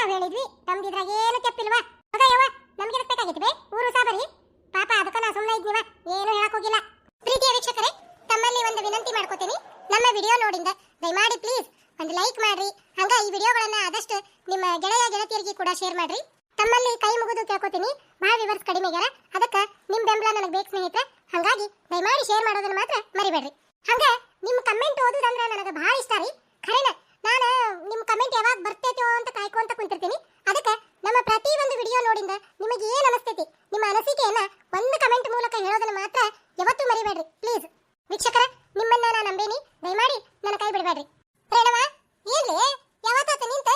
ನಾವ್ ಹೇಳಿದ್ವಿ, ನಮ್ಗೆ ಇದ್ರಾಗ ಏನು ಕೆಪ್ಪಿಲ್ವಾ? ಮಗ ಯವ್ವ, ನಮ್ಗೆ ಬೇಕಾಗಿತ್ತು ಬೇ, ಊರು ಸಾಬರಿ ಪಾಪ ಅದಕ್ಕ ನಾ ಸುಮ್ಮನೆ ಇದ್ನಿವ, ಏನು ಹೇಳಕ್ ಹೋಗಿಲ್ಲ. ಪ್ರೀತಿಯ ವೀಕ್ಷಕರೇ, ತಮ್ಮಲ್ಲಿ ಒಂದು ವಿನಂತಿ ಮಾಡ್ಕೋತೀನಿ. ನಮ್ಮ ವಿಡಿಯೋ ನೋಡಿಂದ, ದಯಮಾಡಿ ಪ್ಲೀಸ್ ಒಂದು ಲೈಕ್ ಮಾಡ್ರಿ. ಹಂಗ ಈ ವಿಡಿಯೋಗಳನ್ನ ಆದಷ್ಟು ನಿಮ್ಮ ಗೆಳೆಯ ಗೆಳತಿಯರಿಗೆ ಕೂಡ ಶೇರ್ ಮಾಡ್ರಿ. ತಮ್ಮಲ್ಲಿ ಕೈ ಮುಗಿದು ಕೇಳ್ಕೊತೀನಿ ಬಾ ವಿವರ್ಸ್ ಕಡಿಮೆ ಆಗ್ಯಾರ ಅದಕ್ಕ ನಿಮ್ ಬೆಂಬಲ ನನಗೆ ಬೇಕು ಸ್ನೇಹಿತರೆ ಹಂಗಾಗಿ ದಯಮಾಡಿ ಶೇರ್ ಮಾಡೋದನ್ನ ಮಾತ್ರ ಮರಿಬೇಡ್ರಿ ಹಂಗ ನಿಮ್ ಕಮೆಂಟ್ ಓದುದಂದ್ರ ನನಗೆ ಭಾಳ ಇಷ್ಟ ರೀ ಖರೇನ ನಾನು ನಿಮ್ ಕಮೆಂಟ್ ಯಾವಾಗ ಬರ್ತೈತೋ ಅಂತ ಕಾಯ್ಕೊಂತ ಕುಂತಿರ್ತೀನಿ ಅದಕ್ಕೆ ನಮ್ಮ ಪ್ರತಿ ಒಂದು ವಿಡಿಯೋ ನೋಡಿಂದ ನಿಮಗೆ ಏನ್ ಅನಿಸ್ತೈತಿ ನಿಮ್ಮ ಅನಿಸಿಕೆಯನ್ನ ಒಂದು ಕಮೆಂಟ್ ಮೂಲಕ ಹೇಳೋದನ್ನ ಮಾತ್ರ ಯಾವತ್ತೂ ಮರಿಬೇಡ್ರಿ ಪ್ಲೀಸ್ ವೀಕ್ಷಕರ ನಿಮ್ಮನ್ನ ನಾನು ನಂಬೇನಿ ದಯಮಾಡಿ ನನ್ನ ಕೈ ಬಿಡಬೇಡ್ರಿ ರೇಣವ ಏನ್ಲಿ ಯಾವತ್ತಾತ ನಿಂತ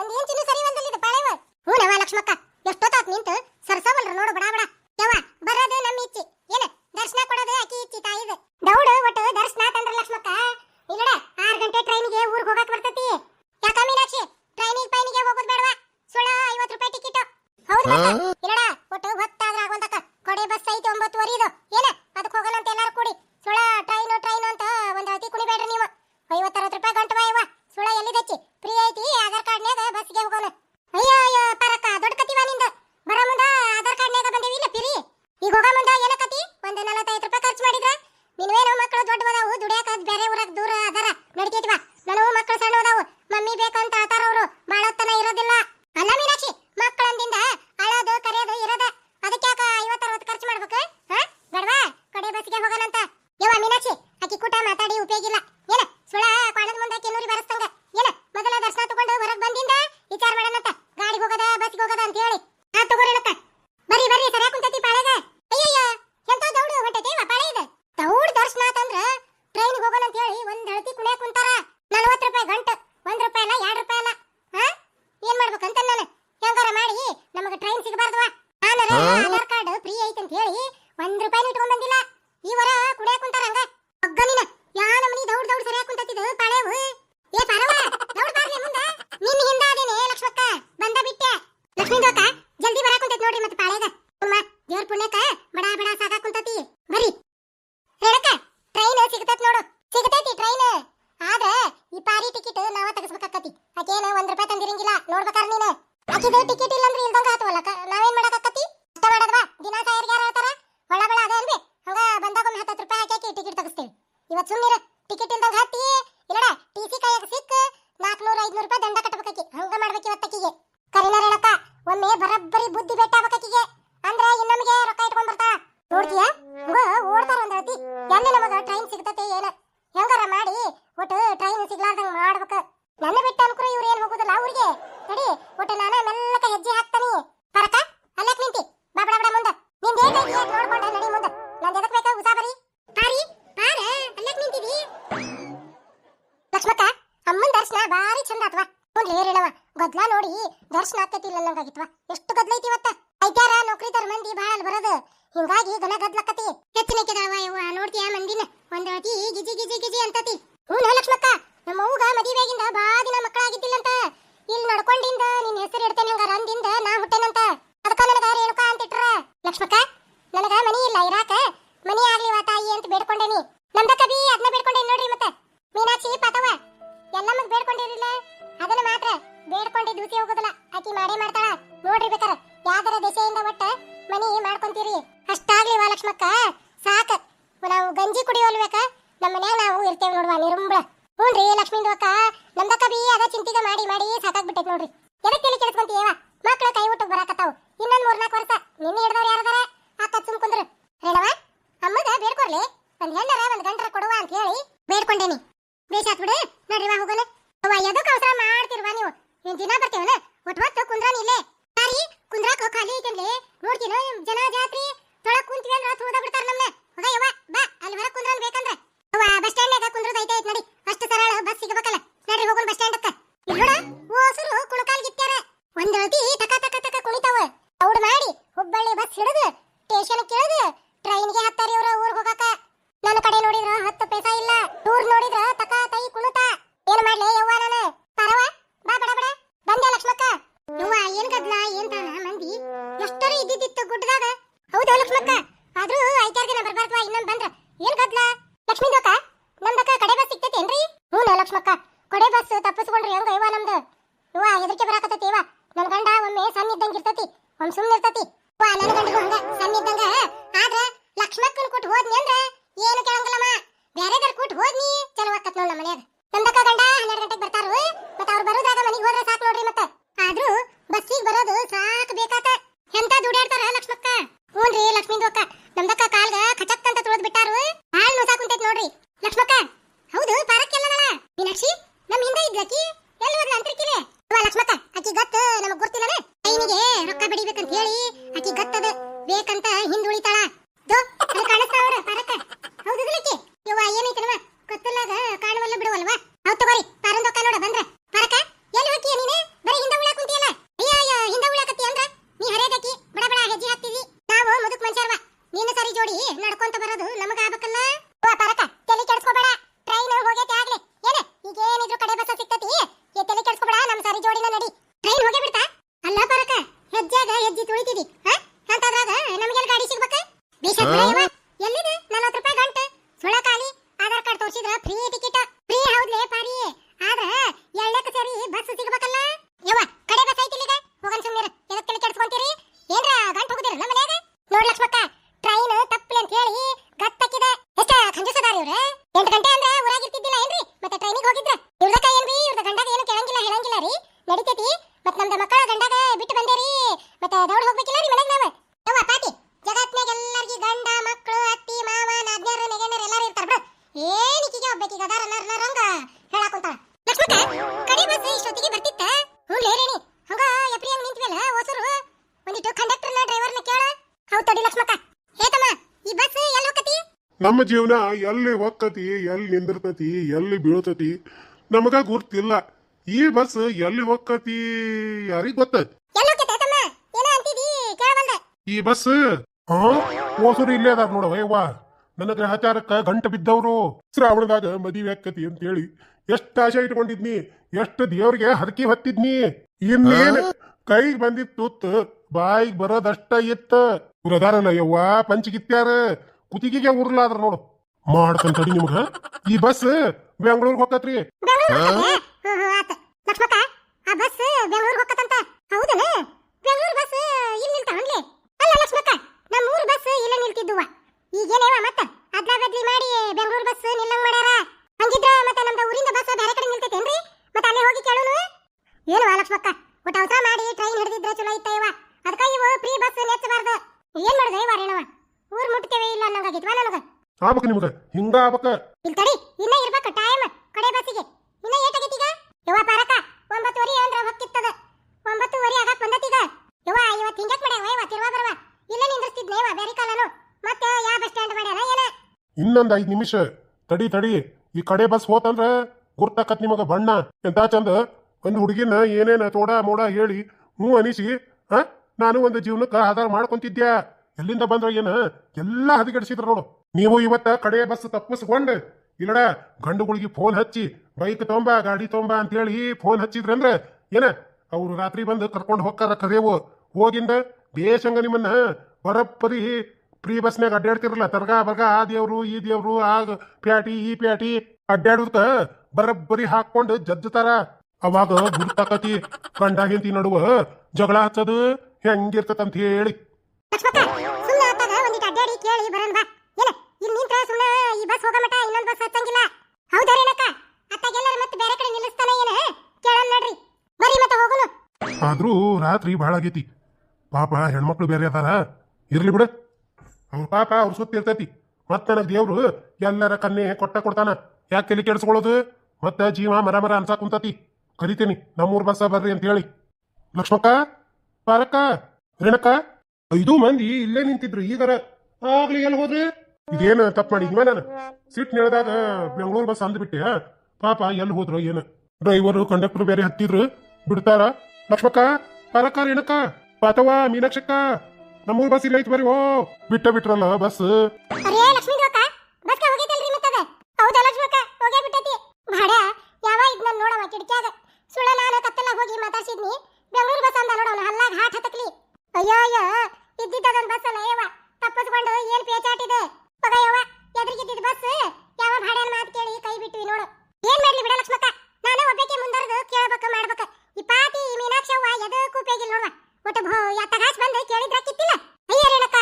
ಒಂದ್ ಇಂಚಿನ ಸರಿ ಒಂದಲ್ಲಿದ ಬಾಳೆವ ಹೂನವ ಲಕ್ಷ್ಮಕ್ಕ ಎಷ್ಟೊತ್ತಾತ್ ನಿಂತ ಸರ್ಸವಲ್ರ ನೋಡು ಬಡ ಬಡ ಯವ್ವ ಬರೋದು ನಮ್ಮ ಇಚ್ಚಿ ಏನ ದರ್ಶನ ಕೊಡೋದು ಅಕ್ಕಿ ಇಚ್ಚಿ ತಾಯಿದ ದೌಡು ಒಟ್ಟು ದರ್ಶನ ತಂದ್ರ ಲಕ್ಷ್ಮಕ್ಕ ಇಲ್ಲಡ ಆರ್ ಗಂಟೆ ಟ್ರೈನಿಗೆ ಊರಿಗೆ ಹೋಗಕ್ ಬರ್ತೈತಿ ಯಾಕ ಮೀನಾಕ್ಷಿ ಟ್ರೈನಿಗೆ ಪೈನಿಗೆ ಹೋಗೋದು ಬೇಡವಾ ಸುಳ್ಳ ಐವತ್ತು ರೂಪಾಯಿ ಟಿಕೆಟ್ ಹೌದು ಮತ್ತ ಇಲ್ಲಡ ಒಟ್ಟು ಹೊತ್ತಾದ್ರ ಆಗುವಂತಕ ಕೊಡೆ ಬಸ್ ಐತಿ ಒಂಬತ್ತುವರೆ ಇದು ಏನ ಅದಕ್ಕೆ ಹೋಗೋಣ ಅಂತ ಎಲ್ಲಾರು ಕೂಡಿ ಸುಳ್ಳ ಟ್ರೈನು ಟ್ರೈನು ಅಂತ ಒಂದ್ ಅತಿ ಕುಣಿಬೇಡ್ರಿ ನೀವು ಐವತ್ತರವತ್ತು ರೂಪಾಯಿ ಗಂಟು ಇವ ಸುಳ್ಳ ಎಲ್ಲಿದಚ್ಚಿ ಫ್ರೀ ಐತಿ ಆಧಾರ್ ಕಾರ್ಡ್ನ್ಯಾಗ ಬಸ್ಗೆ ಹೋಗೋಣ ಅಯ್ಯೋ ಅಯ್ಯೋ ಪರಕ್ಕ ದೊಡ್ಡ ಕತಿವ ನಿಂದ ಬರ ಮುಂದ ಆಧಾರ್ ಕಾರ್ಡ್ನ್ಯಾಗ ಬಂದೇವಿ ಇಲ್ಲ ಪಿರಿ ಈಗ ಹೋಗ ಮುಂದ ಏನಕತಿ ಒಂದ್ ನಲವತ್ತೈದು ರೂಪಾಯಿ ಖರ್ಚು ಮಾಡಿದ್ರ ನಿನ್ವೇನೋ ಮಕ್ಕಳು ದೊಡ್ಡವದಾವು ದುಡಿಯಾಕ ಬೇರೆ ಊರಾಗ ದೂರ ಅದಾರ ನಡಿತೈತಿವ ನನವು ಮಕ್ಕಳು ಸಣ್ಣವದಾವು ಮಮ್ಮಿ ಬೇಕಂತ ಆತಾರ ಅವರು ಮಾಡತ್ತನ ಇರೋದಿಲ್ಲ ಅಲ್ಲ ಮೀನಾಕ್ಷಿ ಮಕ್ಕಳಂದಿಂದ ಅಳೋದು ಕರೆಯೋದು ಇರೋದ ಅದಕ್ಕೆ ಯಾಕ ಐವತ್ತು ಅರವತ್ತು ಖರ್ಚು ಮಾಡ್ಬೇಕು ಹಾ ಬೇಡವಾ ಕಡೆ ಬಸ್ಗೆ ಹೋಗೋಣಂತ ಯವ್ವ ಮೀನಾಕ್ಷಿ ಆಕಿ ಕೂಟ ಮಾತಾಡಿ ಉಪಯೋಗಿಲ್ಲ ಏನ ಸುಳ ಕ್ವಾಣದ ಮುಂದೆ ಕೆನ್ನೂರಿ ಬರಸ್ತಂಗ ಏನ ಮೊದಲ ದರ್ಶನ ತಗೊಂಡು ಹೊರಗ್ ಬಂದಿಂದ ವಿಚಾರ ಮಾಡೋಣಂತ? ಗಾಡಿಗೆ ಹೋಗದ ಬಸ್ಗೆ ಹೋಗದ ಅಂತ ಹೇಳಿ. ಆ ತಗೋರಿನಕ್ಕ ಬರ್ರಿ ಬರ್ರಿ ಸರಿಯಾಗಿ ಕುಂತೈತಿ ಪಾಳೆಗ. ಅಯ್ಯಯ್ಯ ಎಂತ ದೌಡು ಹೊಂಟೈತಿ ಪಾಳೆ ಇದೆ ದೌಡ್ ದರ್ಶನ ಅಂತಂದ್ರ ಟ್ರೈನ್ಗೆ ಹೋಗೋಣ ಅಂತ ಹೇಳಿ ಒಂದ್ ಹಳತಿ ಕುಣಿಯ ಕುಂತಾರ. ನಲ್ವತ್ತು ರೂಪಾಯಿ ಗಂಟ ಒಂದ್ ರೂಪಾಯಿ ಅಲ್ಲ ಎರಡ್ ರೂಪಾಯಿ ಅಲ್ಲ. ಹಾ ಏನ್ ಮಾಡ್ಬೇಕಂತ ನಾನು? ಹೆಂಗಾರ ಮಾಡಿ ನಮಗೆ ಟ್ರೈನ್ ಸಿಗಬಾರ್ದವ ನಾನು ಆಧಾರ್ ಕಾರ್ಡ್ ಫ್ರೀ ಐತೆ ಅಂತ ಹೇಳಿ ಒಂದ್ ರೂಪಾಯಿ ಇಟ್ಕೊಂಡ್ ಬಂದಿಲ್ಲ. ಈ ವರ ಕುಡಿಯ ಕುಂತಾರ ಹಂಗ. ಒಗ್ಗನಿನ ಯಾ ನಮನಿ ದೌಡ್ ದೌಡ್ ಸರಿಯಾಗಿ ಕುಂತೈತಿದು? ಪಾಳೆವು. ಏ ಪರವ ದೌಡ್ ಬಾರ್ಲಿ ಮುಂದ. ನಿನ್ನ ಹಿಂದ ಅದೇನೆ ಲಕ್ಷ್ಮಕ್ಕ ಬಂದ ಬಿಟ್ಟೆ. ಲಕ್ಷ್ಮೀದೋಕ ಜಲ್ದಿ ಬರಾಕ್ ಕುಂತೈತಿ ನೋಡ್ರಿ ಮತ್ತೆ ಪಾಳೆಗ. ಅಮ್ಮ ದೇವ್ರ ಪುಣ್ಯಕ್ಕ ಬಡ ಬಡ ಸಾಕಾಕ್ ಕುಂತತಿ. ಬರಿ ರೇಣಕ್ಕ ಟ್ರೈನ್ ಸಿಗತೈತಿ ನೋಡು. ಸಿಗತೈತಿ ಟ್ರೈನ್ ಆದ್ರ ಈ ಪಾರಿ ಟಿಕೆಟ್ ನಾವ ತಗಸ್ಬೇಕಾಕತಿ. ಆಕೇನ ಒಂದ್ ರೂಪಾಯಿ ತಂದಿರಂಗಿಲ್ಲ. ನೋಡ್ಬೇಕಾರ ನೀನು. ಆಕಿದು ಟಿಕೆಟ್ ಇಲ್ಲಂದ್ರೆ ಇಲ್ದಂಗ ಆತವಲ್ಲ 모르게. ಗಂಜಿ ಕುಡಿಯೋಲ್ಬೇಕ ನಮ್ಮ ಮನ್ಯಾಗ ನಾವು ಇರ್ತೇವೆ ನೋಡುವ ನಿರುಂಬ್ಳ ಹ್ಞೂನ್ರಿ ದೋಕ ನಮ್ದಕ್ಕ ಬಿ ಅದ ಚಿಂತಿಗ ಮಾಡಿ ಮಾಡಿ ಸಾಕಾಗ್ಬಿಟ್ಟೈತೆ ನೋಡ್ರಿ. ಎದಕ್ಕೆ ತಿಳಿ ಕೆಡಿಸ್ಕೊಂತೀಯವ ಮಕ್ಕಳು ಕೈ ಊಟಕ್ಕೆ ಬರಾಕತ್ತಾವು. ಇನ್ನೊಂದ್ ಮೂರ್ನಾಲ್ಕು ವರ್ಷ. ನಿನ್ನೆ ಹಿಡ್ದವ್ರು ಯಾರದಾರ? ಆ ಸುಮ್ ಕುಂದ್ರು. ರೇಣವ, ಅಮ್ಮಗ ಬೇಡ್ಕೊಡ್ಲಿ. ಒಂದ್ ಹೆಣ್ಣರ, ಒಂದ್ ಗಂಟರ ಕೊಡುವ ಅಂತ ಹೇಳಿ ಬೇಡ್ಕೊಂಡೇನಿ. ಬೇಷಾತ್ ಬಿಡು. ನಡ್ರಿ ವಾ ಹೋಗೋಣ. ಅವ ಎದಕ್ ಅವಸರ ಮಾಡ್ತಿರ್ವಾ ನೀವು? ನೀನ್ ದಿನ ಬರ್ತೇವನ? ಒಟ್ಟು ಹೊತ್ತು ಕುಂದ್ರಾನಿ ಸಾರಿ ಕುಂದ್ರಾಕ ಖಾಲಿ ಐತನ್ಲಿ? ನೋಡ್ತೀನೋ ಜನ ಜಾತ್ರಿ. ತೊಳಕ್ ಕುಂತ್ವಿ ಅಂದ್ರೆ ತುಳ್ದ ಬಿಡ್ತಾರ ನಮ್ನ. ಹೋಗ ಯವ್ವ ಬಾ. ಅಲ್ಲಿ ಹೊರಗೆ ಕುಂದ್ರನ್ ಬೇಕಂದ್ರೆ? ಬಸ್ ಸ್ಟ್ಯಾಂಡ್ ಕುಂದ್ರದ ಐತೆ ಐತೆ ನಡಿ. ಅಷ್ಟು ಸರಳ ಬಸ್ ಸಿಗಬೇಕಲ್ಲ. ನಡ್ರಿ ಹೋಗೋಣ ಬಸ್ ಸ್ಟ್ಯಾಂಡ್ ಇಲ್ಲೋಡ ಓಸರು ಕುಣಕಾಲ್ ಗಿತ್ತಾರ ಒಂದ್ ಅಳತಿ ತಕ ತಕ ತಕ ಕುಣಿತಾವ. ಔಡ್ ಮಾಡಿ ಹುಬ್ಬಳ್ಳಿ ಬಸ್ ಹಿಡಿದು ಸ್ಟೇಷನ್ ಕೇಳಿದು ಟ್ರೈನ್ಗೆ ಹತ್ತಾರಿ ಇವ್ರ ಊರ್ಗ್ ಹೋಗಾಕ. ನನ್ನ ಕಡೆ ನೋಡಿದ್ರ ಹತ್ತು ಪೈಸಾ ಇಲ್ಲ. ಟೂರ್ ನೋಡಿದ್ರ ತಕ ತೈ ಕುಣುತ. ಏನ್ ಮಾಡ್ಲಿ, ಯವ್ವ ನಾನು? ಪರವ, ಬಾ ಬಡ ಬಡ. ಬಂದೆ ಲಕ್ಷ್ಮಕ್ಕ. ಯವ್ವ, ಏನ್ ಗದ್ಲ, ಏನ್ ತಾನ, ಮಂದಿ? ಎಷ್ಟರ ಇದ್ದಿದ್ದಿತ್ತು ಗುಡ್ಡದಾಗ? ಹೌದು ಲಕ್ಷ್ಮಕ್ಕ. ಏನ್ ಗದ್ಲ? ಲಕ್ಷ್ಮಿ ದೋಕ ನಮ್ದಕ್ಕ ಕಡೆ ಬಸ್ ಸಿಕ್ತೈತೇನ್ರಿ ಹ್ಞೂ ನಾ ಲಕ್ಷ್ಮಕ್ಕ. ಕಡೆ ಬಸ್ ತಪ್ಪಿಸ್ಕೊಂಡ್ರಿ ಹೆಂಗ ಇವ ನಮ್ದು. ಇವ ಎದಕ್ಕೆ ಬರಾಕತ್ತೈತಿ ಇವ. ನನ್ನ ಗಂಡ ಒಮ್ಮೆ ಸಣ್ಣ ಇದ್ದಂಗೆ ಇರ್ತತಿ. ಒಮ್ಮೆ ಸುಮ್ಮನೆ ಇರ್ತತಿ. ಇವ ನನ್ನ ಗಂಡಗೂ ಹಂಗ. ಸಣ್ಣ ಇದ್ದಂಗ. ಆದ್ರೆ ಲಕ್ಷ್ಮಕ್ಕನ ಕೊಟ್ಟು ಹೋದ್ನಿ ಅಂದ್ರೆ ಏನು ಕೇಳಂಗಿಲ್ಲಮ್ಮ. ಬೇರೆದವ್ರ ಕೊಟ್ಟು ಹೋದ್ನಿ. ಚಲೋ ಆಕತ್ ನೋಡ ಮನ್ಯಾಗ. ನಂದಕ್ಕ ಗಂಡ ಹನ್ನೆರಡು ಗಂಟೆಗೆ ನಮ್ಮ ಜೀವನ ಎಲ್ಲಿ ಹೊಕ್ಕತಿ ಎಲ್ಲಿ ನಿಂದಿರ್ತತಿ ಎಲ್ಲಿ ಬೀಳ್ತತಿ ನಮಗ ಗುರ್ತಿಲ್ಲ. ಈ ಬಸ್ ಎಲ್ಲಿ ಹೊಕ್ಕತಿ ಯಾರಿಗ ಗೊತ್ತೈತಿ ಈ ಬಸ್ ಹಾ? ಹೋಸರು ಇಲ್ಲೇ ಅದ ನೋಡ ಯವ್ವ. ನನ್ನ ಗ್ರಹಚಾರಕ್ಕ ಗಂಟ ಬಿದ್ದವ್ರು. ಶ್ರಾವಣದಾಗ ಮದುವೆ ಆಕತಿ ಅಂತ ಹೇಳಿ ಎಷ್ಟ್ ಆಶೆ ಇಟ್ಕೊಂಡಿದ್ನಿ ಎಷ್ಟು ದೇವ್ರಿಗೆ ಹರಕಿ ಹೊತ್ತಿದ್ನಿ. ಇನ್ನೇನ್ ಕೈಗ್ ಬಂದಿತ್ತು ತುತ್ತು ಬಾಯಿಗ್ ಬರೋದಷ್ಟ ಇತ್ತ. ಯವ್ವ ಪಂಚಗಿತ್ಯಾರ ಕುತ್ತಿಗೆಗೆ ಉರ್ಲಾದ್ರ ನೋಡು. ಮಾಡ್ತಂತ ನಿಮ್ಗ. ಈ ಬಸ್ ಬೆಂಗಳೂರಿಗೆ ಹೋಗತ್ರಿ ಲಕ್ಷ್ಮಕ್ಕ, ಆ ಬಸ್ ಬೆಂಗಳೂರು ಹೋಗತ್ತಂತ? ಹೌದನ? ಬೆಂಗಳೂರು ಬಸ್ ಇಲ್ಲಿ ನಿಲ್ತಾವನ್ಲಿ ಅಲ್ಲ ಲಕ್ಷ್ಮಕ್ಕ ನಮ್ಮ ಊರ್ ಬಸ್ ಇಲ್ಲ ನಿಲ್ತಿದ್ದುವ. ಈಗೇನೇವ ಮತ್ತ? ಅದ್ಲ ಮಾಡಿ ಬೆಂಗಳೂರು ಬಸ್ ನಿಲ್ಲಂಗ್ ಮಾಡ್ಯಾರ. ಹಂಗಿದ್ರ ಮತ್ತೆ ನಮ್ದ ಊರಿಂದ ಬಸ್ ಬೇರೆ ಕಡೆ ನಿಲ್ತೈತೇನ್ರಿ? ಮತ್ತೆ ಅಲ್ಲೇ ಹೋಗಿ ಕೇಳೋನು? ಏನು ಲಕ್ಷ್ಮಕ್ಕ, ಒಟ್ಟು ಅವಸರ ಮಾಡಿ ಟ್ರೈನ್ ಹಿಡಿದಿದ್ರೆ ಚಲೋ ಇತ್ತ ಇವ ಅದಕ್ಕ ಇವು ಫ್ರೀ ಬಸ್ ನೆಚ್ಚಬಾರ್ದು. ಏನ್ ಮಾಡುದ ಇವ ಊರ್ ಮುಟ್ತೇವೆ ಇಲ್ಲ ಅನ್ನಂಗಾಗಿತ್ವಾ ನನಗ ಆಬಕ ನಿಮ್ಗ. ಹಿಂಗ ಆಗ್ಬೇಕ ಇಲ್ಲಿ ತಡಿ ಇನ್ನ ಇರ್ಬೇಕು ಟೈಮ್ ಕಡೆ ಬಸ್ಸಿಗೆ. ಇನ್ನ ಏಟಾಗೈತೀಗ ಯವ್ವ ಪಾರಕ ಒಂಬತ್ತುವರೆ ಅಂದ್ರ ಹೊಕ್ಕಿತ್ತದ. ಒಂಬತ್ತುವರೆ ಆಗಕ್ ಈಗ ಯವ್ವ ಇವತ್ತು ಹಿಂಗ್ಯಾಕ್ ಮಾಡ್ಯಾವ? ಯವ್ವ ತಿರ್ವಾ ಬರವ. ಇಲ್ಲ ನಿಂದ್ರಸ್ತಿದ್ನೇವ ಬೇರೆ ಕಾಲನು. ಮತ್ತೆ ಯಾ ಬಸ್ ಸ್ಟ್ಯಾಂಡ್ ಮಾಡ್ಯಾನ ಏನ? ಇನ್ನೊಂದ್ ಐದ್ ನಿಮಿಷ. ತಡಿ ತಡಿ. ಈ ಕಡೆ ಬಸ್ ಹೋತಂದ್ರ ಗುರ್ತಾಕತ್ ನಿಮಗ ಬಣ್ಣ. ಎಂತ ಚಂದ? ಒಂದ್ ಹುಡುಗಿನ ಏನೇನ ತೋಡ ಮೋಡ ಹೇಳಿ ಹ್ಞೂ ಅನಿಸಿ ಹ ನಾನು ಒಂದು ಜೀವನಕ್ಕೆ ಆಧಾರ ಮಾಡ್ಕೊಂತಿದ್ಯಾ? ಎಲ್ಲಿಂದ ಬಂದ್ರ ಏನ? ಎಲ್ಲಾ ಹದಿಗೆಡ್ಸಿದ್ರ ನೋಡು. ನೀವು ಇವತ್ತ ಕಡೆ ಬಸ್ ತಪ್ಪಿಸ್ಕೊಂಡ್, ಇಲ್ಲಡ, ಗಂಡುಗಳಿಗೆ ಫೋನ್ ಹಚ್ಚಿ ಬೈಕ್ ತೊಂಬ, ಗಾಡಿ ತೊಂಬ ಅಂತ ಹೇಳಿ ಫೋನ್ ಹಚ್ಚಿದ್ರಂದ್ರೆ ಏನ? ಅವ್ರು ರಾತ್ರಿ ಬಂದು ಕರ್ಕೊಂಡು ಹೋಗ್ತಾರ ಕರೆಯವು ಹೋಗಿಂದ ಬೇಷಂಗ ನಿಮ್ಮನ್ನ ಬರಪ್ಪರಿ. ಫ್ರೀ ಬಸ್ನ್ಯಾಗ ಅಡ್ಡಾಡ್ತಿರಲ್ಲ, ತರ್ಗಾ ಬರ್ಗ, ಆ ದೇವ್ರು, ಈ ದೇವ್ರು, ಆ ಪ್ಯಾಟಿ, ಈ ಪ್ಯಾಟಿ ಅಡ್ಡಾಡುತ್ತ ಬರಬ್ಬರಿ ಹಾಕೊಂಡು ಜಜ್ಜತಾರ. ಅವಾಗ ಗುರ್ತಾಕತಿ, ಗಂಡ ಹೆಂಡತಿ ನಡುವ ಜಗಳ ಹಚ್ಚದು ಹೆಂಗಿರ್ತದಂತ ಹೇಳಿ. ಲಕ್ಷ್ಮಕ್ಕ ಸುಮ್ಮನೆ ಆತಾಗ ಒಂದಿಟ್ಟು ಅಡ್ಡಾಡಿ ಕೇಳಿ ಬರೋಣ ಬಾ. ಏನ, ಇಲ್ಲಿ ನಿಂತ್ರ ಸುಮ್ಮನೆ ಈ ಬಸ್ ಹೋಗೋ ಮಟ ಇನ್ನೊಂದು ಬಸ್ ಹತ್ತಂಗಿಲ್ಲ ಹೌದಾ ರೇಣಕ್ಕ ಅತ್ತಾಗೆಲ್ಲರೂ ಮತ್ತೆ ಬೇರೆ ಕಡೆ ನಿಲ್ಲಿಸ್ತಾನೆ ಏನ? ಕೇಳೋಣ ನೋಡ್ರಿ. ಬರಿ ಮತ್ತೆ ಹೋಗೋಣ ಆದ್ರೂ ರಾತ್ರಿ ಭಾಳ ಆಗೈತಿ. ಪಾಪ ಹೆಣ್ಮಕ್ಳು ಬೇರೆ ಅದಾರ. ಇರ್ಲಿ ಬಿಡ. ಅವ್ರ ಪಾಪ ಅವ್ರ ಸುತ್ತ ಇರ್ತೈತಿ. ಮತ್ತ ನನಗ್ ದೇವ್ರು ಎಲ್ಲರ ಕನ್ನೆ ಕೊಟ್ಟ ಕೊಡ್ತಾನ. ಯಾಕೆ ತಲೆ ಕೆಡಿಸ್ಕೊಳ್ಳೋದು? ಮತ್ತ ಜೀವ ಮರ ಮರ ಅನ್ಸಾ ಕುಂತತಿ. ಕರಿತೀನಿ. ನಮ್ಮೂರ್ ಬಸ್ಸ ಬರ್ರಿ ಅಂತ ಹೇಳಿ ಲಕ್ಷ್ಮಕ್ಕ ಪಾರಕ್ಕ ರೇಣಕ್ಕ ಐದು ಮಂದಿ ಇಲ್ಲೇ ನಿಂತಿದ್ರು. ಈಗರ ಆಗ್ಲಿ ಎಲ್ಲಿ ಹೋದ್ರಿ? ಇದೇನು ತಪ್ಪು ಮಾಡಿದ್ವ ನಾನು ಸಿಟ್ ನೆಳೆದಾಗ ಬೆಂಗಳೂರು ಬಸ್ ಅಂದ್ಬಿಟ್ಟೆ ಪಾಪ ಎಲ್ಲಿ ಹೋದ್ರು ಏನು? ಡ್ರೈವರ್, ಕಂಡಕ್ಟರ್ ಬೇರೆ ಹತ್ತಿದ್ರು. ಬಿಡ್ತಾರ? ಲಕ್ಷ್ಮಕ್ಕ ಪಾಲಕ್ಕ ರೇಣಕ್ಕ ಪಾತವ, ಮೀನಾಕ್ಷಕ್ಕ, ನಮ್ಮೂರ್ ಬಸ್ ಇಲ್ಲ ಐತ್ ಬರೀ, ಓ, ಬಿಟ್ಟ ಬಿಟ್ರಲ್ಲ ಬಸ್ ಅರೇ ಲಕ್ಷ್ಮೀ ಅಕ್ಕ ಬಸ್ಕ ಹೋಗೈತಲ್ರಿ ಮತ್ತದ ಹೌದಾ ಲಕ್ಷ್ಮಕ್ಕ ಹೋಗೇ ಬಿಟ್ಟೈತಿ ಭಾಡ ಯಾವ ಇದ್ ನನ್ ನೋಡವ ಕಿಟಕ್ಯಾಗ ಸುಳ್ಳ ನಾನು ಕತ್ತಲ್ಲ ಹೋಗಿ ಮಾತಾಡ್ಸಿದ್ನಿ ಬೆಂಗಳೂರು ಬಸ್ ಅಂದ ನೋಡವನ ಹಲ್ಲಾಗ ಹಾಟ್ ಹತ್ತಕ್ಲಿ ಅಯ್ಯೋ ಅಯ್ಯೋ ಇದ್ದಿದ್ದದೊಂದ್ ಬಸ್ ಅಲ್ಲ ಯವ್ವ ತಪ್ಪಿಸ್ಕೊಂಡು ಏನ್ ಪೇಚಾಟಿದೆ ಮಗ ಯವ್ವ ಎದುರಿಗಿದ್ದಿದ್ ಬಸ್ ಯಾವ ಭಾಡ್ಯಾನ ಮಾತು ಕೇಳಿ ಕೈ ಬಿಟ್ವಿ ನೋಡು ಏನ್ ಮಾಡ್ಲಿ ಬಿಡ ಲಕ್ಷ್ಮಕ್ಕ ನಾನು ಒಬ್ಬಕ್ಕೆ ಮುಂದರ್ದು ಕೇಳ್ಬೇಕು ಮಾಡ್ಬೇಕು ಈ ಪಾತಿ ಈ ಮೀನಾಕ್ಷವ್ವ ಎದಕ್ಕೂ ಪೇಗಿಲ್ ನೋಡ್ವ ಒಟ್ಟು ಭೋ ಯಾತಗಾಸ್ ಬಂದು ಕೇಳಿದ್ರ ಕಿತ್ತಿಲ್ಲ ಅಯ್ಯ ರೇಣಕ್ಕ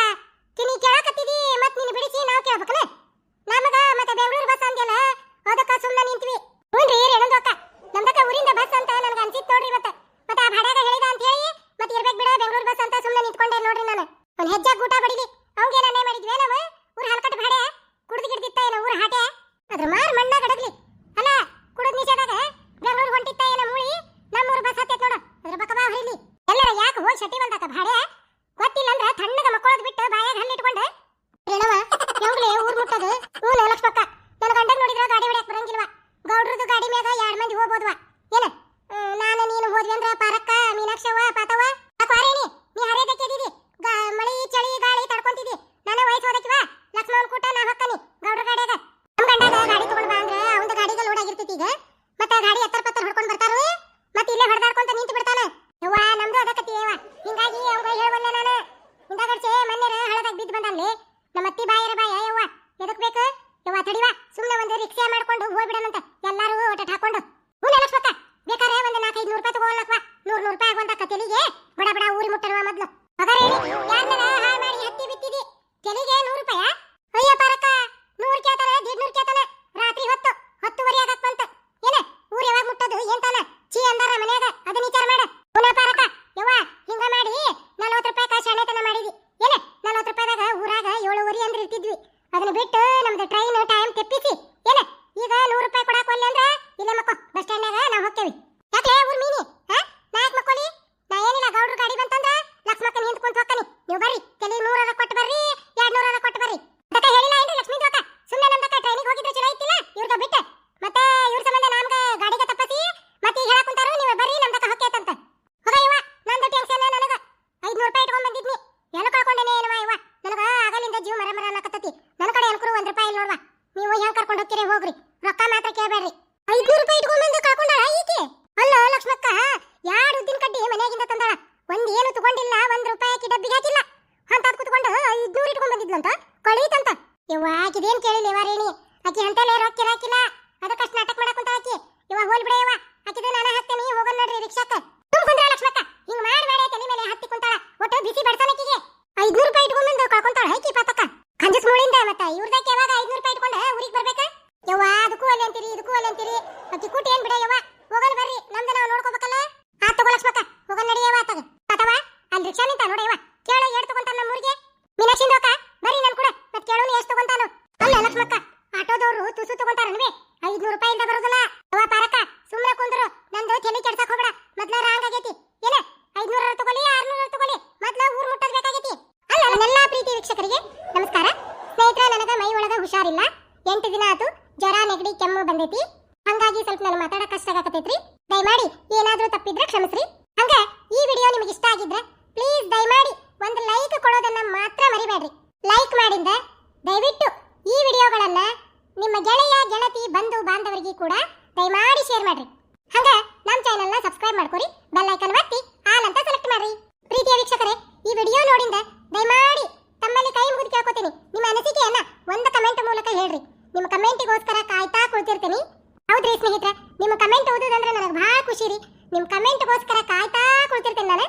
ತಿನಿ ಕೇಳಕತ್ತಿದಿ ಮತ್ ನೀನು ಬಿಡಿಸಿ ನಾವು ಲಕ್ಷ್ಮಣ್ ಕೂಟ ನಾ ಹೊಕ್ಕನಿ ಗೌಡ್ರ ಗಾಡಿಯಾಗ ನಮ್ ಗಂಡಾಗ ಗಾಡಿ ತಗೊಂಡ್ ಬಾ ಅಂದ್ರ ಅವಂದ ಗಾಡಿಗೆ ಲೋಡ್ ಆಗಿರ್ತೈತಿ ಈಗ ಮತ್ತೆ ಗಾಡಿ ಎತ್ತರ ಪತ್ತರ ಹೊಡ್ಕೊಂಡ್ ಬರ್ತಾರು ಮತ್ತೆ ಇಲ್ಲೇ ಹೊಡೆದಾಡ್ಕೊಂತ ನಿಂತು ಬಿಡ್ತಾನ ಯವ್ವ ನಮ್ದು ಅದ ಕತಿ ಯವ್ವ ಹಿಂಗಾಗಿ ಅವಂಗ ಹೇಳ್ವಲ್ಲೆ ನಾನು ಹಿಂದಾಗಡ್ಚೆ ಮೊನ್ನೆರ ಹಳದಾಗ ಬಿದ್ದು ಬಂದಲ್ಲಿ ನಮ್ಮ ಅತ್ತಿ ಬಾಯರ ಬಾಯ, ಯವ್ವ, ಎದಕ್ ಬೇಕು? ಯವ್ವ, ತಡಿವಾ ಸುಮ್ಮನೆ ಒಂದು ರಿಕ್ಷಾ ಮಾಡ್ಕೊಂಡು ಹೋಗ್ಬಿಡಣಂತ. ಎಲ್ಲರೂ ಒಟ್ಟ ಹಾಕೊಂಡು. ಹ್ಞೂ ಲಕ್ಷ್ಮಕ್ಕ ಬೇಕಾರೆ ಒಂದು ನಾಲ್ಕೈದು ನೂರು ರೂಪಾಯಿ ತಗೊಳ್ಳಕ್ವ ನೂರು ನೂರು ರೂಪಾಯಿ ಆಗುವಂತ ಕತೆಲಿಗೆ ಬಡ ಬಡ ಊರಿ ಮುಟ್ಟರುವ ಮೊದಲು? ಹೇಳಿ ಯಾರನ್ನ ಹಾಳು ಮಾಡಿ ಹತ್ತಿ ಬಿತ್ತಿದಿ? ತೆಲಿಗೆ ನೂರು ರೂಪಾಯ ಅಯ್ಯ ಪಾರಕ್ಕ ನೂರು ಕೇಳ್ತಾನ ದೀಡ್ ನೂರು ಕೇಳ್ತಾನ ರಾತ್ರಿ ಹೊತ್ತು ಹತ್ತುವರೆ ಆಗಕ್ ಬಂತ ಏನ ಊರ್ ಯಾವಾಗ ಮುಟ್ಟೋದು ಏನ್ ತಾನ ಚೀ ಅಂದಾರ ಮನ್ಯಾಗ ಅದನ್ನ ವಿಚಾರ ಮಾಡ ಪುನಃ ಪಾರಕ ಯವ್ವ ಹಿಂಗ ಮಾಡಿ ನಲ್ವತ್ತು ರೂಪಾಯಿ ಕಾಸು ಹಣೆತನ ಮಾಡಿದಿ ಏನ ನಲ್ವತ್ತು ರೂಪಾಯಿದಾಗ ಊರಾಗ ಏಳುವರೆ ಅಂದ್ರೆ ಇರ್ತಿದ್ವಿ ಅದನ್ನ ಬಿಟ್ಟು ನಮ್ದು ಟ್ರೈನ್ ಟೈಮ್ ತೆಪ್ಪಿಸಿ ಏನ ಈಗ ನೂರು ರೂಪಾಯಿ ಕೊಡಾಕ ಒಲ್ಲೆ ಅಂದ್ರ ಇಲ್ಲೇ ಮಕ್ಕೋ ಬಸ್ ಸ್ಟ್ಯಾಂಡ್ನಾಗ ನಾವು ಹೋಗ್ತೇವಿ ಯಾಕೆ ಊರ್ ಮೀನಿ ಹಾ ನಾ ಯಾಕೆ ಮಕ್ಕೋಲಿ ನಾ ಏನಿಲ್ಲ ಗೌಡ್ರ ಗಾಡಿ ಬಂತಂದ್ರ ಲಕ್ಷ್ಮಕ್ಕನ ಹಿಂದ್ಕೊಂತ ಹೋಗ್ತಾನಿ ನೀವು ಬರ್ರಿ ತಲೆ ನೂರರ ಕೊಟ್ಟು ಬರ್ರಿ ಎರಡ್ ನೂರರ ಕೊಟ್ಟು ಬರ್ರಿ ಅದಕ್ಕ ಹೇಳಿಲ್ಲ ಏನ್ರಿ ಲಕ್ಷ್ಮೀ ದೋಕ ಸುಮ್ಮನೆ ನಮ್ದಕ್ಕ ಟ್ರೈನಿಗೆ ಹೋಗಿದ್ರೆ ಚಲೋ ಐತಿಲ್ಲ ಇವ್ರದ ಬಿಟ್ಟ ಮತ್ತೆ ಇವ್ರ ಸಂಬಂಧ ನಮ್ಗ ಗಾಡಿಗೆ ತಪ್ಪಸಿ ಮತ್ತೆ ಈಗ ಹೇಳಕ್ ಕುಂತಾರು ನೀವು ಬರ್ರಿ ನಮ್ದಕ್ಕ ಹೊಕ್ಕೇತಂತ ಹೋಗ ಇವ ನಂದು ಟೆನ್ಷನ್ ನನಗ ಐದ್ನೂರು ರೂಪಾಯಿ ಇಟ್ಕೊಂಡ್ ಬಂದಿದ್ನಿ ಏನು ಕಳ್ಕೊಂಡೇನೆ ಏನವ ಇವ ನನಗ ಆಗಲಿಂದ ಜೀವ ಮರ ಮರ ಅನ್ನಕತ್ತತಿ ನನ್ನ ಕಡೆ ಅನ್ಕರು ಒಂದ್ ರೂಪಾಯಿ ಇಲ್ಲ ನೋಡ್ವಾ ನೀವು ಹೆಂಗ್ ಕರ್ಕೊಂಡು ಹೋಗ್ತೀರಿ ಹೋಗ್ರಿ ರೊಕ್ಕ ಮಾತ್ರ ಕೇಳಬೇಡ್ರಿ ಐದ್ನೂರು ರೂಪಾಯಿ ಇಟ್ಕೊಂಡ್ ಬಂದು ಕಳ್ಕೊಂಡಾಳ ಈಕೆ ಅಲ್ಲ ಲಕ್ಷ್ಮಕ್ಕ ಯಾರು ಉದ್ದಿನ ಕಡ್ಡಿ ಮನೆಯಾಗಿಂದ ತಂದಾಳ ಒಂದ್ ಏನು ತಗೊಂಡಿಲ್ಲ ಒಂದ್ ರೂಪಾಯಿ ಆಕಿ ಡಬ್ಬಿಗೆ ಹಾಕಿಲ್ಲ ಅಂತ ಕುತ್ಕೊಂಡು ಐದ್ನೂರು ಇಟ್ಕೊಂಡ್ ಬಂದಿದ್ಲಂತ ಕಳೀತಂತ ಯವ್ವ ಆಕಿದೇನ್ ಕೇಳಿಲ್ಲ ಇವ ರೇಣಿ? ಆಕಿ ಅಂತಲೇ ರೊಕ್ಕ ಹಾಕಿಲ್ಲ ಅದಕ್ಕಷ್ಟು ನಾಟಕ ಮಾಡಕ್ಕಂತ ಆಕಿ. ಇವ ಹೋಲ್ ಬಿಡ ಆಕಿದು ನಾನು ಹಾಕ್ತೇನೆ ಹೋಗೋಣ ನೋಡ್ರಿ ರಿಕ್ಷಾಕ ತುಂಬ ಕುಂದ್ರ ಲಕ್ಷ್ಮಕ್ಕ. ಹಿಂಗ್ ಮಾಡಿ ಮಾಡಿ ತಲೆ ಮೇಲೆ ಹತ್ತಿ ಕುಂತಾಳ. ಒಟ್ಟು ಬಿಸಿ ಬಡ್ತಾನಕಿಗೆ ಐದ್ನೂರು ರೂಪಾಯಿ ಇಟ್ಕೊಂಡ್ ಬಂದು ಕಳ್ಕೊಂತಾಳ ಹೈಕಿ ಪಾತಕ್ಕ. ಕಂಜಸ್ ಮೂಳಿಂದ ಮತ್ತ ಇವ್ರದಕ್ಕೆ ಯಾವಾಗ ಐದ್ನೂರು ರೂಪಾಯಿ ಇಟ್ಕೊಂಡು ಊರಿಗೆ ಬರ್ಬೇಕ? ಯವ್ವ, ಅದಕ್ಕೂ ಅಲ್ಲಿ ಅಂತೀರಿ, ಇದಕ್ಕೂ ಅಲ್ಲಿ ಅಂತೀರಿ. ಅಕ್ಕಿ ಕೂಟಿ ಏನ್ ಬಿಡ ಯವ್ವ. ಹೋಗೋಣ ಬರ್ರಿ ನಮ್ದು ನಾವು ನೋಡ್ಕೋಬೇಕಲ್ಲ? ಆ ತಗೋ ಲಕ್ಷ್ಮಕ್ಕ ಹೋಗೋಣ ನಡಿಯವ್ವ ತಗ ಅಥವಾ ಅಲ್ಲಿ ರಿಕ್ಷಾ ನಿಂತ ನೋಡಯ್ಯವ ಕೇಳೋ ಏಡ್ ತಗೊಂತಾನ ನಮ್ಮ ಊರಿಗೆ ಮೀನಾಕ್ಷಿಂದ ಹೋಕ ಬರ್ರಿ ನನ್ ಕೂಡ ಮತ್ ಕೇಳೋನು ಎಷ್ಟು ತಗೊಂತಾನು ಅಲ್ಲ ಲಕ್ಷ್ಮಕ್ಕ ಆಟೋದವ್ರು ತುಸು ತಗೊಂತಾರನ್ವೇ ಐದ್ನೂರು ರೂಪಾಯಿಂದ ಬರೋದಿಲ್ಲ ಅವ ಪಾರಕ ಸುಮ್ಮನೆ ಕುಂದ್ರು ನಂದು ತಲೆ ಕೆಡ್ಸಕ್ ಹೋಗ್ಬೇಡ ಮೊದ್ಲ ರಾಂಗ್ ಆಗೈತಿ ಏನ ಐದ್ನೂರ ತಗೊಳ್ಳಿ ಆರ್ನೂರ ತಗೊಳ್ಳಿ ಮೊದ್ಲ ಊರ್ ಮುಟ್ಟೋದ್ ಬೇಕಾಗೈತಿ ಅಲ್ಲ ನನ್ನೆಲ್ಲಾ ಪ್ರೀತಿ ವೀಕ್ಷಕರಿಗೆ ನಮಸ್ಕಾರ ಸ್ನೇಹಿತರೆ ನನಗ ಮೈ ಒಳಗ ಹುಷಾರಿಲ್ಲ ಎಂಟು ದಿನ ಆತು ಜ್ವರ ನೆಗಡಿ ಕೆಮ್ಮು ಬಂದೈತಿ ಹಂಗಾಗಿ ಸ್ವಲ್ಪ ನಾನು ಮಾತಾಡಕ್ ಕಷ್ಟ ಆಗತೈತ್ರಿ ದಯಮಾಡಿ ಏನಾದ್ರೂ ತಪ್ಪಿದ್ರೆ ಕ್ಷಮಿಸ್ರಿ ಹಂಗ ಈ ವಿಡಿಯೋ ನಿಮಗೆ ಇಷ್ಟ ಆಗಿದ್ರೆ ಪ್ಲೀಸ್ ದಯಮಾಡಿ ಒಂದು ಲೈಕ್ ಕೊಡೋದನ್ನ ಮಾತ್ರ ಮರಿಬೇಡ್ರಿ. ಲೈಕ್ ಮಾಡಿಂದ ದಯವಿಟ್ಟು ಈ ವಿಡಿಯೋಗಳನ್ನ ನಿಮ್ಮ ಗೆಳೆಯ, ಗೆಳತಿ, ಬಂಧು, ಬಾಂಧವರಿಗೆ ಕೂಡ ದಯಮಾಡಿ ಶೇರ್ ಮಾಡ್ರಿ. ಹಂಗ ನಮ್ಮ ಚಾನೆಲ್ನ ಸಬ್ಸ್ಕ್ರೈಬ್ ಮಾಡ್ಕೊರಿ ಬೆಲ್ ಐಕನ್ ಒತ್ತಿ ಆಲ್ ಅಂತ ಸೆಲೆಕ್ಟ್ ಮಾಡ್ರಿ. ಪ್ರೀತಿಯ ವೀಕ್ಷಕರೇ, ಈ ವಿಡಿಯೋ ನೋಡಿಂದ ದಯಮಾಡಿ ತಮ್ಮಲ್ಲಿ ಕೈ ಮುಗಿದು ಕೇಳ್ಕೊತೀನಿ. ನಿಮ್ಮ ಅನಿಸಿಕೆಯನ್ನ ಒಂದು ಕಮೆಂಟ್ ಮೂಲಕ ಹೇಳ್ರಿ. ನಿಮ್ಮ ಕಮೆಂಟಿಗೋಸ್ಕರ ಕಾಯ್ತಾ ಕುಳಿತಿರ್ತೀನಿ. ಹೌದ್ರಿ ಸ್ನೇಹಿತರೆ, ನಿಮ್ಮ ಕಮೆಂಟ್ ಓದೋದಂದ್ರೆ ನನಗೆ ಬಹಳ ಖುಷಿ ರೀ. ನಿಮ್ಮ ಕಮೆಂಟ್ಗೋಸ್ಕರ ಕಾಯ್ತಾ ಕೂತಿರ್ತೀನಿ ನಾನು.